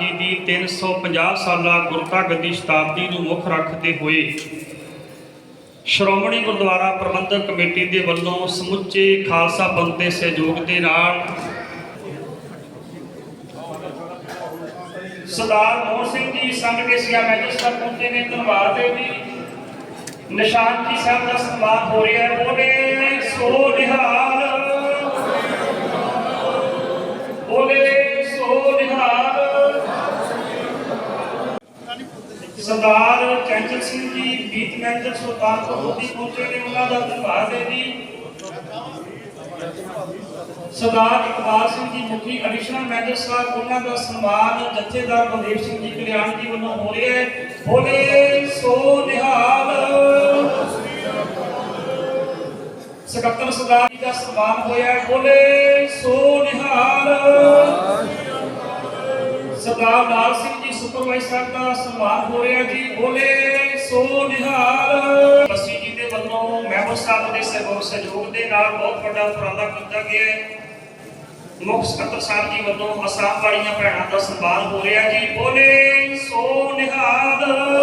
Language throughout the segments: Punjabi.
ਜੀ ਦੀ 350 ਸਾਲਾ ਗੁਰਤਾ ਗੱਦੀ ਸ਼ਤਾਬਦੀ ਨੂੰ ਮੁੱਖ ਰੱਖਦੇ ਹੋਏ ਸ਼੍ਰੋਮਣੀ ਗੁਰਦੁਆਰਾ ਪ੍ਰਬੰਧਕ ਕਮੇਟੀ ਦੇ ਵੱਲੋਂ ਸਮੁੱਚੇ ਖਾਲਸਾ ਪੰਥ ਦੇ ਸਹਿਯੋਗ ਦੇ ਨਾਲ ਸਰਦਾਰ ਮੋਹਨ ਸਿੰਘ ਜੀ, ਸੰਘ ਦੇ ਸਿਆ ਮੈਜਿਸਟਰ ਪਹੁੰਚੇ ਨੇ ਧੰਨਵਾਦ ਦੇ ਵੀ ਨਿਸ਼ਾਨ ਜੀ ਸਾਹਿਬ ਦਾ ਸਨਮਾਨ ਹੋ ਰਿਹਾ ਹੈ। ਬੋਲੇ ਸੋ ਨਿਹਾਲ ਸਰਦਾਰ ਚੰਚਲ ਸਿੰਘ ਜੀ, ਬੀਤ ਮੈਨੇਜਰ ਸੁਲਤਾਨਪੁਰ ਲੋਧੀ ਪਹੁੰਚੇ ਨੇ ਉਹਨਾਂ ਦਾ ਧੰਨਵਾਦ ਹੈ ਜੀ। ਸਰਦਾਰ ਇਕਬਾਲ ਸਿੰਘ ਜੀ ਮੁਖੀ ਐਡੀਸ਼ਨਲ ਮੈਨੇਜਰ ਸਾਹਿਬ, ਉਹਨਾਂ ਦਾ ਸਨਮਾਨ ਜਥੇਦਾਰ ਬਲਦੇਵ ਸਿੰਘ ਜੀ ਕਲਿਆਣ ਜੀ ਵੱਲੋਂ ਹੋ ਰਿਹਾ ਹੈ। ਬੋਲੇ ਸੋ ਨਿਹਾਲ। ਸਕੱਤਰ ਸਰਦਾਰ ਜੀ ਦਾ ਸਨਮਾਨ ਹੋਇਆ ਹੈ। ਬੋਲੇ ਸੋ ਨਿਹਾਲ। ਸਰਦਾਰ ਲਾਲ ਸਿੰਘ ਜੀ ਸੁਪਰਵਾਈਜ਼ਰ ਦਾ ਸਨਮਾਨ ਹੋ ਰਿਹਾ ਜੀ। ਬੋਲੇ, ਸੋ ਨਿਹਾਲ। ਬਸੀ ਜੀ ਦੇ ਵੱਲੋਂ ਮੈਂਬਰ ਸਾਹਿਬ ਦੇ ਸਹਿਯੋਗ ਸਹਿਯੋਗ ਦੇ ਨਾਲ ਬਹੁਤ ਵੱਡਾ ਉਪਰਾਲਾ ਕੀਤਾ ਗਿਆ ਹੈ। ਮੁੱਖ ਸਕੱਤਰ ਸਾਹਿਬ ਜੀ ਵੱਲੋਂ ਅਸਾਮ ਵਾਲੀਆਂ ਭੈਣਾਂ ਦਾ ਸਨਮਾਨ ਹੋ ਰਿਹਾ ਜੀ। ਬੋਲੇ, ਸੋ ਨਿਹਾਲ।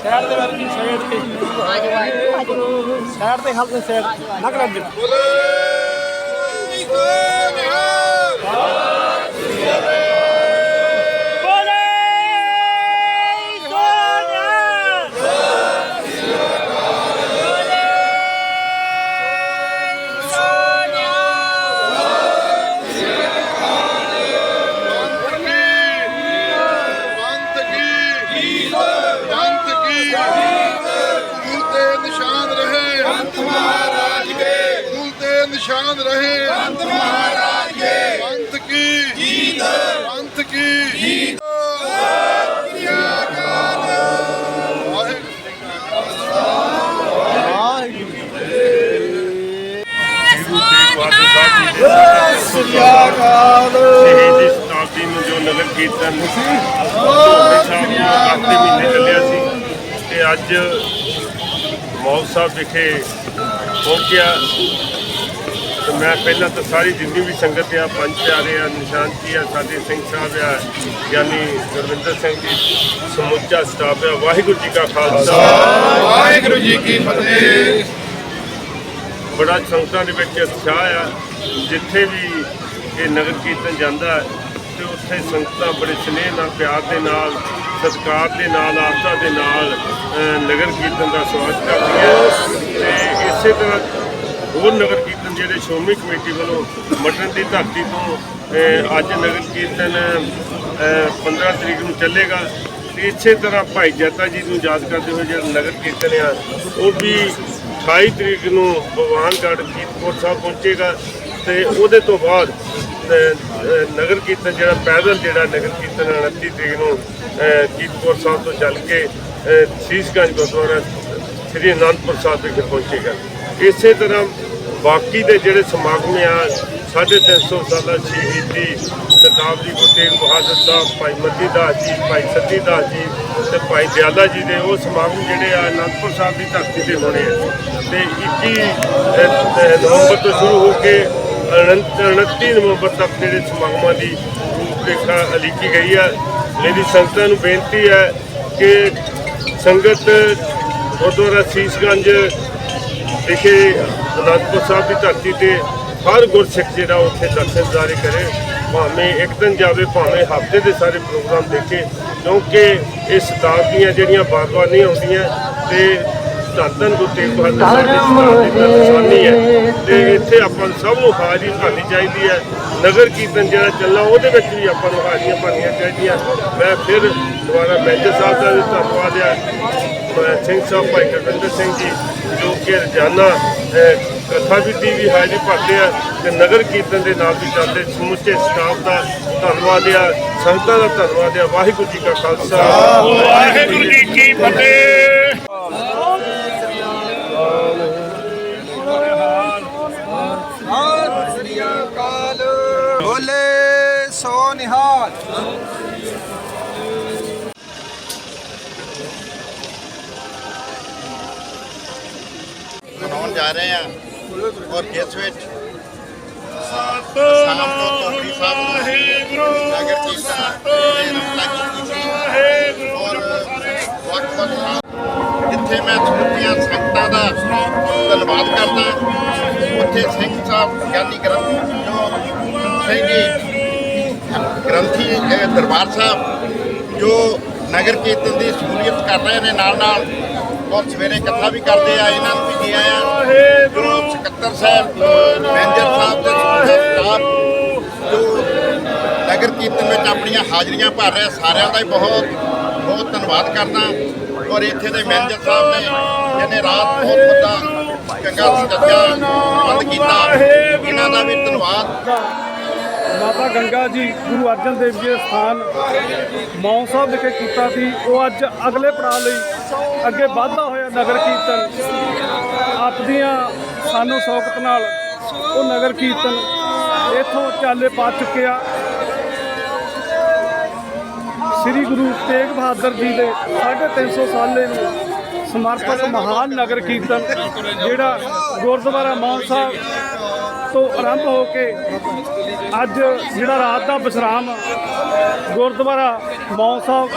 ਸਾਈਡ ਦੇ ਵਰਗੀ ਸਾਈਡ ਤੇ ਸਾਈਡ ਤੇ ਖਾਲਸੇ ਸਾਈਡ ਨਾ ਕਰ ਦੇ ਸ਼ਹੀਦੀ ਸ਼ਤਾਬਦੀ ਨੂੰ ਜੋ ਨਗਰ ਕੀਰਤਨ ਆਖਰੀ ਮਹੀਨੇ ਚੱਲਿਆ ਸੀ ਤੇ ਅੱਜ ਮੌਲ ਸਾਹਿਬ ਵਿਖੇ ਪਹੁੰਚਿਆ ਤੇ ਮੈਂ ਪਹਿਲਾਂ ਤਾਂ ਸਾਰੀ ਜਿੰਨੀ ਵੀ ਸੰਗਤ ਆ ਪੰਜ ਪਿਆਰੇ ਆ ਨਿਸ਼ਾਨ ਜੀ ਆ ਸਾਡੇ ਸਿੰਘ ਸਾਹਿਬ ਆ ਗਿਆਨੀ ਗੁਰਵਿੰਦਰ ਸਿੰਘ ਜੀ ਸਮੁੱਚਾ ਸਟਾਫ ਆ ਵਾਹਿਗੁਰੂ ਜੀ ਕਾ ਖਾਲਸਾ ਵਾਹਿਗੁਰੂ ਜੀ ਕੀ ਫਤਿਹ। ਬੜਾ ਸੰਗਤਾਂ ਦੇ ਵਿੱਚ ਉਤਸ਼ਾਹ ਆ। ਜਿੱਥੇ ਵੀ ਇਹ ਨਗਰ ਕੀਰਤਨ ਜਾਂਦਾ ਹੈ ਤੇ ਉੱਥੇ ਸੰਗਤਾਂ ਬੜੇ ਸਨੇਹ ਨਾਲ ਪਿਆਰ ਦੇ ਨਾਲ ਸਤਿਕਾਰ ਦੇ ਨਾਲ ਆਸਥਾ ਦੇ ਨਾਲ ਨਗਰ ਕੀਰਤਨ ਦਾ ਸਵਾਗਤ ਕਰਦੀਆਂ ਤੇ ਇਸੇ ਤਰ੍ਹਾਂ ਹੋਰ ਨਗਰ ਕੀਰਤਨ ਜਿਹੜੇ ਸ਼੍ਰੋਮਣੀ ਕਮੇਟੀ ਵੱਲੋਂ ਮਟਨ ਦੀ ਧਰਤੀ ਤੋਂ ਅੱਜ ਨਗਰ ਕੀਰਤਨ ਅਹ, 15 ਤਰੀਕ ਨੂੰ ਚੱਲੇਗਾ। ਤੇ ਇਸੇ ਤਰ੍ਹਾਂ ਭਾਈ ਜੱਤਾ ਜੀ ਨੂੰ ਯਾਦ ਕਰਦੇ ਹੋਏ ਜਿਹੜਾ ਨਗਰ ਕੀਰਤਨ ਆ ਉਹ ਵੀ 28 ਤਰੀਕ ਨੂੰ ਭਗਵਾਨਗੜ੍ਹ ਕੀਰਤਪੁਰ ਸਾਹਿਬ ਪਹੁੰਚੇਗਾ। ਤੇ ਉਹਦੇ ਤੋਂ ਬਾਅਦ ਨਗਰ ਕੀਰਤਨ ਜਿਹੜਾ ਪੈਦਲ ਜਿਹੜਾ ਨਗਰ ਕੀਰਤਨ 29 ਤਰੀਕ ਨੂੰ ਅ, ਕੀਰਤਪੁਰ ਸਾਹਿਬ ਤੋਂ ਚੱਲ ਕੇ ਸੀਸਗੰਜ ਗੁਰਦੁਆਰਾ ਸ੍ਰੀ ਅਨੰਦਪੁਰ ਸਾਹਿਬ ਵਿਖੇ ਪਹੁੰਚੇਗਾ ਇਸੇ ਤਰ੍ਹਾਂ ਬਾਕੀ ਦੇ ਜਿਹੜੇ ਸਮਾਗਮ ਆ 350 ਸਾਲਾ ਸ਼ਹੀਦੀ ਸ਼ਤਾਬਦੀ ਗੁਰੂ ਤੇਗ ਬਹਾਦਰ ਸਾਹਿਬ ਭਾਈ ਮੱਤੀ ਦਾਸ ਜੀ ਭਾਈ ਸੱਤੀ ਦਾਸ ਜੀ ਤੇ ਭਾਈ ਦਿਆਲਾ ਜੀ ਦੇ ਉਹ ਸਮਾਗਮ ਜਿਹੜੇ ਆ ਅਨੰਦਪੁਰ ਸਾਹਿਬ ਦੀ ਧਰਤੀ ਤੇ ਹੋਣੇ ਆ। ਤੇ 21 ਨਵੰਬਰ ਤੋਂ ਸ਼ੁਰੂ ਹੋ ਕੇ 29 ਨਵੰਬਰ ਤੱਕ ਜਿਹੜੇ ਸਮਾਗਮਾਂ ਦੀ ਰੂਪਰੇਖਾ ਲਿਖੀ ਗਈ ਹੈ। ਮੇਰੀ ਸੰਗਤਾਂ ਨੂੰ ਬੇਨਤੀ ਹੈ ਕਿ ਸੰਗਤ ਗੁਰਦੁਆਰਾ ਸੀਸਗੰਜ ਵਿਖੇ ਅਨੰਦਪੁਰ ਸਾਹਿਬ ਦੀ ਧਰਤੀ ਤੇ ਹਰ ਗੁਰਸਿੱਖ ਜਿਹੜਾ ਉੱਥੇ ਦਰਸ਼ਨਦਾਰੀ ਕਰੇ। ਭਾਵੇਂ ਇੱਕ ਦਿਨ ਜਾਵੇ, ਭਾਵੇਂ ਹਫ਼ਤੇ ਦੇ ਸਾਰੇ ਪ੍ਰੋਗਰਾਮ ਦੇਖੇ, ਕਿਉਂਕਿ ਇਹ ਸ਼ਤਾਬਦੀਆਂ ਜਿਹੜੀਆਂ ਬਾਰ-ਬਾਰ ਆਉਂਦੀਆਂ ਤੇ ਧੰਨ ਗੁਰੂ ਤੇਗ ਬਹਾਦਰ ਸਾਹਿਬ ਦੀ ਸ਼ਤਾਬਦੀ ਦਾ ਨਿਸ਼ਾਨੀ ਤੇ ਆਪਾਂ ਨੂੰ ਸਭ ਨੂੰ ਹਾਜ਼ਰੀ ਭਰਨੀ ਚਾਹੀਦੀ ਹੈ। ਨਗਰ ਕੀਰਤਨ ਜਿਹੜਾ ਚੱਲਣਾ ਉਹਦੇ ਵਿੱਚ ਵੀ ਆਪਾਂ ਨੂੰ ਹਾਜ਼ਰੀਆਂ ਭਰਨੀਆਂ ਚਾਹੀਦੀਆਂ। ਮੈਂ ਫਿਰ ਦੁਬਾਰਾ ਮੈਨੇਜਰ ਸਾਹਿਬ ਦਾ ਵੀ ਧੰਨਵਾਦ ਹੈ। ਸਿੰਘ ਸਾਹਿਬ ਭਾਈ ਗੁਰਵਿੰਦਰ ਸਿੰਘ ਜੀ ਜੋ ਕਿ ਰੋਜ਼ਾਨਾ ਅਹ, ਕਥਾ ਵਿਧੀ ਵੀ ਹਾਜ਼ਰੀ ਭਰਦੇ ਆ ਤੇ ਨਗਰ ਕੀਰਤਨ ਦੇ ਨਾਲ ਵੀ ਚੱਲਦੇ ਸਮੁੱਚੇ ਸਟਾਫ ਦਾ ਧੰਨਵਾਦ ਆ ਸੰਗਤਾਂ ਦਾ ਧੰਨਵਾਦ ਆ। ਵਾਹਿਗੁਰੂ ਜੀ ਕਾ ਖਾਲਸਾ। ਵਾਹਿਗੁਰੂ ਜੀ ਕੀ ਫਤਿਹ। ਜਾ ਰਹੇ ਆ ਔਰ ਜਿਸ ਵਿੱਚ ਸਾਹਿਬ ਨਗਰ ਔਰ ਜਿੱਥੇ ਮੈਂ ਸਮੁੱਚੀਆਂ ਸੰਗਤਾਂ ਦਾ ਧੰਨਵਾਦ ਕਰਦਾ ਉੱਥੇ ਸਿੰਘ ਸਾਹਿਬ ਗਿਆਨੀ ਗ੍ਰੰਥ ਜੋ ਸਿੰਘ ਜੀ ਗ੍ਰੰਥੀ ਦਰਬਾਰ ਸਾਹਿਬ ਜੋ ਨਗਰ ਕੀਰਤਨ ਦੀ ਸ਼ਮੂਲੀਅਤ ਕਰ ਰਹੇ ਨੇ ਨਾਲ ਨਾਲ ਔਰ ਸਵੇਰੇ ਕਥਾ ਵੀ ਕਰਦੇ ਆ, ਇਹਨਾਂ ਨੂੰ ਵੀ ਗਿਆ ਆ ਗੁਰੂ ਸਕੱਤਰ ਸਾਹਿਬ ਮੈਨੇਜਰ ਸਾਹਿਬ ਤੇ ਸਟਾਫ ਜੋ ਨਗਰ ਕੀਰਤਨ ਵਿੱਚ ਆਪਣੀਆਂ ਹਾਜ਼ਰੀਆਂ ਭਰ ਰਿਹਾ, ਸਾਰਿਆਂ ਦਾ ਹੀ ਬਹੁਤ ਬਹੁਤ ਧੰਨਵਾਦ ਕਰਦਾ। ਔਰ ਇੱਥੇ ਦੇ ਮੈਨੇਜਰ ਸਾਹਿਬ ਨੇ ਜਿਹਨੇ ਰਾਤ ਬਹੁਤ ਵੱਡਾ ਚੰਗਾ ਸੱਜਾ ਬੰਦ ਕੀਤਾ, ਇਹਨਾਂ ਦਾ ਵੀ ਧੰਨਵਾਦ। ਮਾਤਾ ਗੰਗਾ ਜੀ, ਗੁਰੂ ਅਰਜਨ ਦੇਵ ਜੀ ਦੇ ਸਥਾਨ ਮੌਂ ਸਾਹਿਬ ਵਿਖੇ ਕੀਤਾ ਸੀ। ਉਹ ਅੱਜ ਅਗਲੇ ਪੜਾਅ ਲਈ ਅੱਗੇ ਵਧਦਾ ਹੋਇਆ ਨਗਰ ਕੀਰਤਨ। ਆਪਦੀਆਂ ਸਾਨੂੰ ਸੌਕਤ ਨਾਲ ਉਹ ਨਗਰ ਕੀਰਤਨ ਇਥੋਂ ਚਾਲੇ ਪਾ ਚੁੱਕਿਆ। ਸ੍ਰੀ ਗੁਰੂ ਤੇਗ ਬਹਾਦਰ ਜੀ ਦੇ 350 ਸਾਲੇ ਨੂੰ ਸਮਰਪਿਤ ਮਹਾਨ ਨਗਰ ਕੀਰਤਨ, ਜਿਹੜਾ ਗੁਰਦੁਆਰਾ ਮਾਨ ਸਾਹਿਬ ਤੋਂ ਆਰੰਭ ਹੋ ਕੇ ਅੱਜ ਜਿਹੜਾ ਰਾਤ ਦਾ ਵਿਸ਼ਰਾਮ ਗੁਰਦੁਆਰਾ ਮੌਂ ਸਾਹਿਬ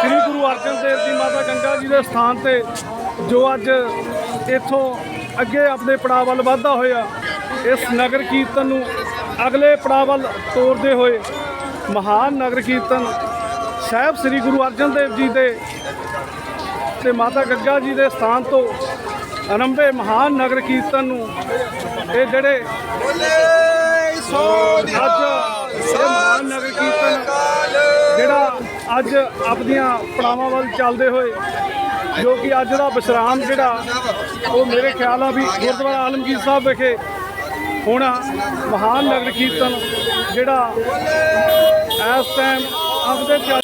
ਸ੍ਰੀ ਗੁਰੂ ਅਰਜਨ ਦੇਵ ਜੀ ਮਾਤਾ ਗੰਗਾ ਜੀ ਦੇ ਸਥਾਨ ਤੇ ਜੋ ਅੱਜ ਇੱਥੋਂ ਅੱਗੇ ਆਪਣੇ ਪੜਾਅ ਵੱਲ ਵਧਦਾ ਹੋਇਆ ਇਸ ਨਗਰ ਕੀਰਤਨ ਨੂੰ ਅਗਲੇ ਪੜਾਅ ਵੱਲ ਤੋਰਦੇ ਹੋਏ ਮਹਾਨ ਨਗਰ ਕੀਰਤਨ ਸਾਹਿਬ ਸ੍ਰੀ ਗੁਰੂ ਅਰਜਨ ਦੇਵ ਜੀ ਦੇ ਤੇ ਮਾਤਾ ਗੰਗਾ ਜੀ ਦੇ ਸਥਾਨ ਤੋਂ ਆਰੰਭੇ ਮਹਾਨ ਨਗਰ ਕੀਰਤਨ ਨੂੰ ਇਹ ਜਿਹੜੇ ਬੋਲੇ ਸੋ ਨਿਹਾਲ ਅੱਜ ਮਹਾਨ ਨਗਰ ਕੀਰਤਨ ਜਿਹੜਾ ਅੱਜ ਆਪਣੀਆਂ ਪੜਾਵਾਂ ਵੱਲ ਚੱਲਦੇ ਹੋਏ, ਜੋ ਕਿ ਅੱਜ ਦਾ ਵਿਸ਼ਰਾਮ ਜਿਹੜਾ, ਉਹ ਮੇਰੇ ਖਿਆਲ ਆ ਵੀ ਗੁਰਦੁਆਰਾ ਆਲਮਗੀਰ ਸਾਹਿਬ ਵਿਖੇ ਹੋਣਾ ਮਹਾਨ ਨਗਰ ਕੀਰਤਨ ਜਿਹੜਾ ਇਸ ਟਾਈਮ ਆਪਦੇ ਚੱਲ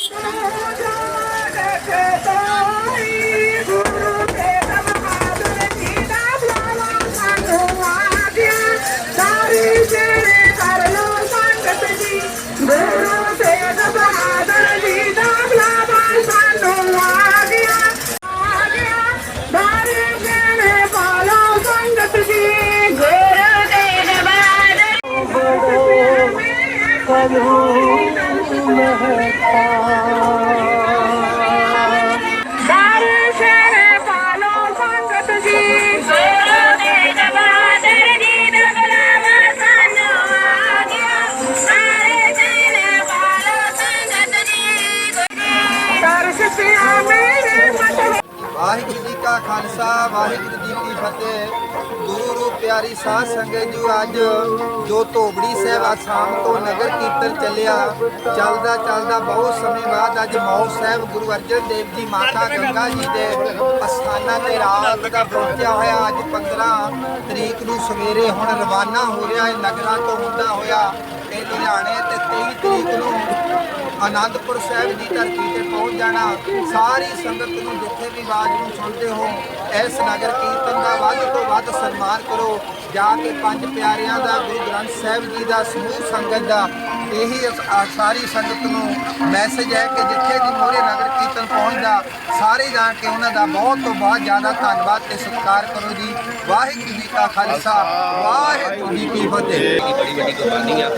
ਸਾਰੇ ਸ਼ਹਿਰੇ ਪਾਲੋ ਸੰਗਤ ਜੀ ਵਾਹਿਗੁਰੂ ਜੀ ਕਾ ਖਾਲਸਾ, ਵਾਹਿਗੁਰੂ ਜੀ ਕੀ ਫਤਿਹ। ਗੁਰੂ ਰੂਪ ਪਿਆਰੀ ਸਾਧ ਸੰਗਤ ਜੀ, ਅੱਜ ਜੋ ਧੋਬੜੀ ਸਾਹਿਬ ਆ ਤੋਂ ਨਗਰ ਕੀਰਤਨ ਚੱਲਿਆ, ਚੱਲਦਾ ਚੱਲਦਾ ਬਹੁਤ ਸਮੇਂ ਬਾਅਦ ਅੱਜ ਮੌਤ ਸਾਹਿਬ ਗੁਰੂ ਅਰਜਨ ਦੇਵ ਜੀ, ਮਾਤਾ ਗੰਗਾ ਜੀ ਦੇ ਅਸਥਾਨਾਂ ਤੇ ਰਾਤ ਦਾ ਪਹੁੰਚਿਆ ਹੋਇਆ। ਅੱਜ 15 ਤਰੀਕ ਨੂੰ ਸਵੇਰੇ ਹੁਣ ਰਵਾਨਾ ਹੋ ਰਿਹਾ ਹੈ, ਨਗਰਾਂ ਤੋਂ ਹੁੰਦਾ ਹੋਇਆ ਇਹ ਲੁਧਿਆਣੇ ਤੇ 23 ਤਰੀਕ ਨੂੰ ਆਨੰਦਪੁਰ ਸਾਹਿਬ ਦੀ ਧਰਤੀ ਤੇ ਪਹੁੰਚ ਜਾਣਾ, ਸਾਰੀ ਸੰਗਤ ਨੂੰ ਜਿੱਥੇ ਵੀ ਆਵਾਜ਼ ਨੂੰ ਸੁਣਦੇ ਹੋ, ਇਸ ਨਗਰ ਕੀਰਤਨ ਦਾ ਵੱਧ ਤੋਂ ਵੱਧ ਸਨਮਾਨ ਕਰੋ। ਜਾ ਕੇ ਪੰਜ ਪਿਆਰਿਆਂ ਦਾ, ਗੁਰੂ ਗ੍ਰੰਥ ਸਾਹਿਬ ਜੀ ਦਾ, ਸਮੂਹ ਸੰਗਤ ਦਾ, ਇਹੀ ਸਾਰੀ ਸੰਗਤ ਨੂੰ ਮੈਸੇਜ ਹੈ ਕਿ ਜਿੱਥੇ ਵੀ ਮੋਰੇ ਨਗਰ ਕੀਰਤਨ ਪਹੁੰਚਦਾ ਸਾਰੇ ਜਾ ਕੇ ਉਹਨਾਂ ਦਾ ਬਹੁਤ ਤੋਂ ਬਹੁਤ ਜ਼ਿਆਦਾ ਧੰਨਵਾਦ ਤੇ ਸਤਿਕਾਰ ਕਰੋ ਜੀ। ਵਾਹਿਗੁਰੂ ਜੀ ਕਾ ਖਾਲਸਾ, ਵਾਹਿਗੁਰੂ ਜੀ ਕੀ ਫਤਿਹ। ਬੜੀ ਵੱਡੀ ਕੁਰਬਾਨੀ ਆ।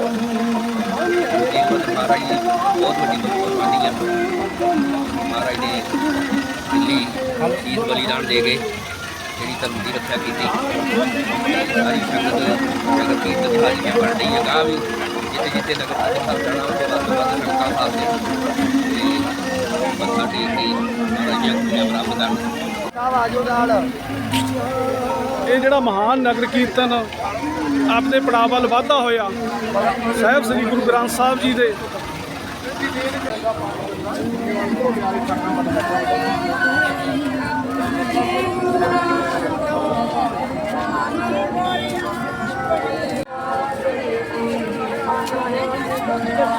ਮਹਾਰਾਜ ਦੀ ਬਹੁਤ ਵੱਡੀ ਕੁਰਬਾਨੀ ਆ ਮਹਾਰਾਜ ਨੇ ਦਿੱਲੀ ਸ਼ਹੀਦ ਬਲੀਦਾਨ ਦੇ ਗਏ ਜਿਹੜੀ ਧਰਮ ਦੀ ਰੱਖਿਆ ਕੀਤੀ ਸਾਰੀ ਸੰਗਤ ਨਗਰ ਕੀਰਤਨ ਹਾਜ਼ਰੀਆਂ ਬਣ ਰਹੀ ਹੈ ਗਾ ਵੀ ਜਿੱਥੇ ਜਿੱਥੇ ਨਗਰ ਕੀਰਤਨ ਚੱਲਣਾ ਉੱਥੇ ਵੱਧ ਤੋਂ ਵੱਧ ਸੰਗਤਾਂ ਹਾਜ਼ਰ ਤੇ ਮੱਥਾ ਟੇਕ ਕੇ ਮਹਾਰਾਜ ਜੀ ਨੂੰ ਪ੍ਰਾਪਤ ਕਰਨ ਸਾਹਿਬ ਆਜੋ ਨਾਲ ਇਹ ਜਿਹੜਾ ਮਹਾਨ ਨਗਰ ਕੀਰਤਨ ਆਪਦੇ ਪੜਾਅ ਵੱਲ ਵਾਧਾ ਹੋਇਆ ਸਾਹਿਬ ਸ੍ਰੀ ਗੁਰੂ ਗ੍ਰੰਥ ਸਾਹਿਬ ਜੀ ਦੇ ਗੁਰੂ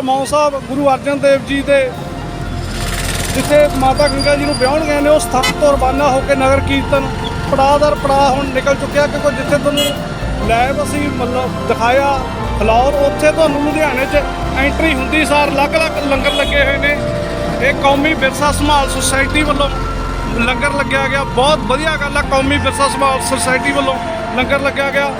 ਸਾਰਾ ਮੌਂ ਸਾਹਿਬ, ਗੁਰੂ ਅਰਜਨ ਦੇਵ ਜੀ ਦੇ ਜਿੱਥੇ ਮਾਤਾ ਗੰਗਾ ਜੀ ਨੂੰ ਵਿਆਹਣ ਗਏ ਨੇ, ਉਹ ਸਥਾਨ ਤੋਂ ਰਵਾਨਾ ਹੋ ਕੇ ਨਗਰ ਕੀਰਤਨ ਪੜਾਅ ਦਰ ਪੜਾਅ ਹੁਣ ਨਿਕਲ ਚੁੱਕਿਆ ਕਿਉਂਕਿ ਜਿੱਥੇ ਤੁਹਾਨੂੰ ਲੈਬ ਅਸੀਂ ਮਤਲਬ ਦਿਖਾਇਆ ਫਲੌਰ ਉੱਥੇ ਤੁਹਾਨੂੰ ਲੁਧਿਆਣੇ 'ਚ ਐਂਟਰੀ ਹੁੰਦੀ ਸਾਰ ਅਲੱਗ-ਅਲੱਗ ਲੰਗਰ ਲੱਗੇ ਹੋਏ ਨੇ। ਇਹ ਕੌਮੀ ਵਿਰਸਾ ਸੰਭਾਲ ਸੁਸਾਇਟੀ ਵੱਲੋਂ ਲੰਗਰ ਲੱਗਿਆ ਗਿਆ, ਬਹੁਤ ਵਧੀਆ ਗੱਲ ਆ, ਕੌਮੀ ਵਿਰਸਾ ਸੰਭਾਲ ਸੁਸਾਇਟੀ ਵੱਲੋਂ ਲੰਗਰ ਲੱਗਿਆ ਗਿਆ।